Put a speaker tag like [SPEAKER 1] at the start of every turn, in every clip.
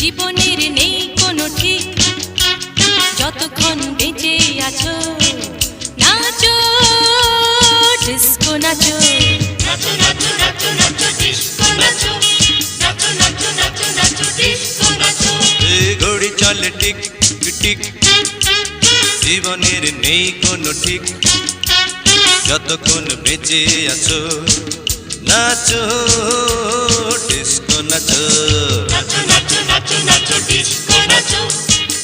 [SPEAKER 1] জীবনের নেই কোনো ঠিক। যতক্ষণ বেঁচে আছো নাচো ডিস্কো নাচো।
[SPEAKER 2] চলে টিক টিক। জীবনের নেই কোনো ঠিক। যতক্ষণ বেঁচে
[SPEAKER 1] আছো నచ్చు డిస్కో నచ్చు. నచ్చు నచ్చు నచ్చు నచ్చు డిస్కో నచ్చు.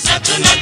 [SPEAKER 1] నచ్చు నచ్చు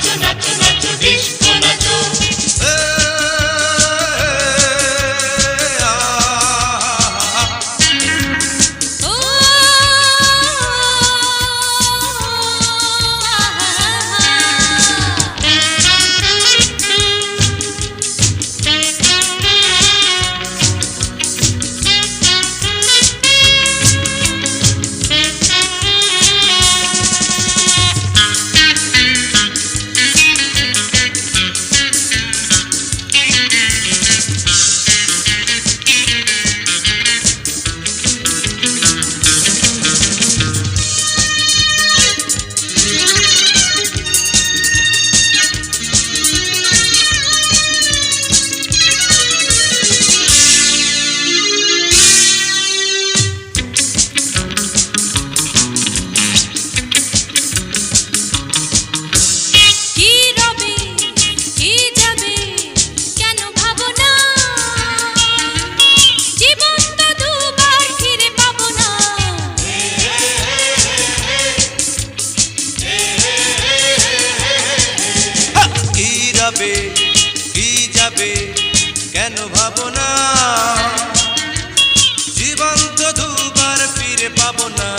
[SPEAKER 1] পাবো না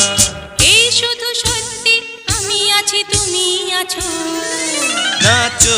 [SPEAKER 2] এই শুধু সত্যি আমি আছি তুমি আছো।
[SPEAKER 1] নাচো।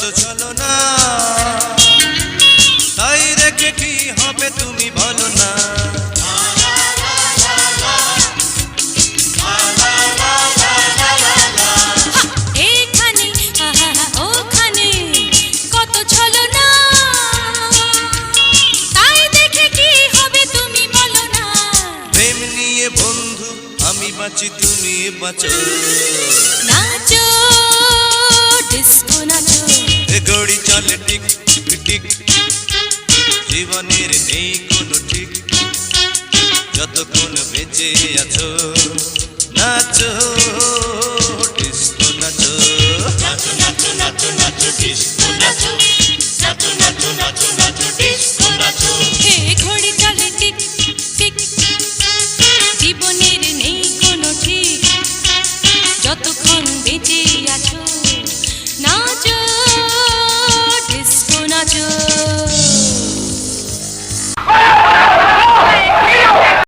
[SPEAKER 2] করছ চলো
[SPEAKER 1] না। তাই রেখে কি হবে তুমি বলো না। বন্ধু আমি তুমি বাঁচো।
[SPEAKER 2] নাচো ডিসকো নাচো।
[SPEAKER 1] ঘড়ি চলে টিক টিক। জীবনের নেই কোনো ঠিক যতক্ষণ বেঁচে আছো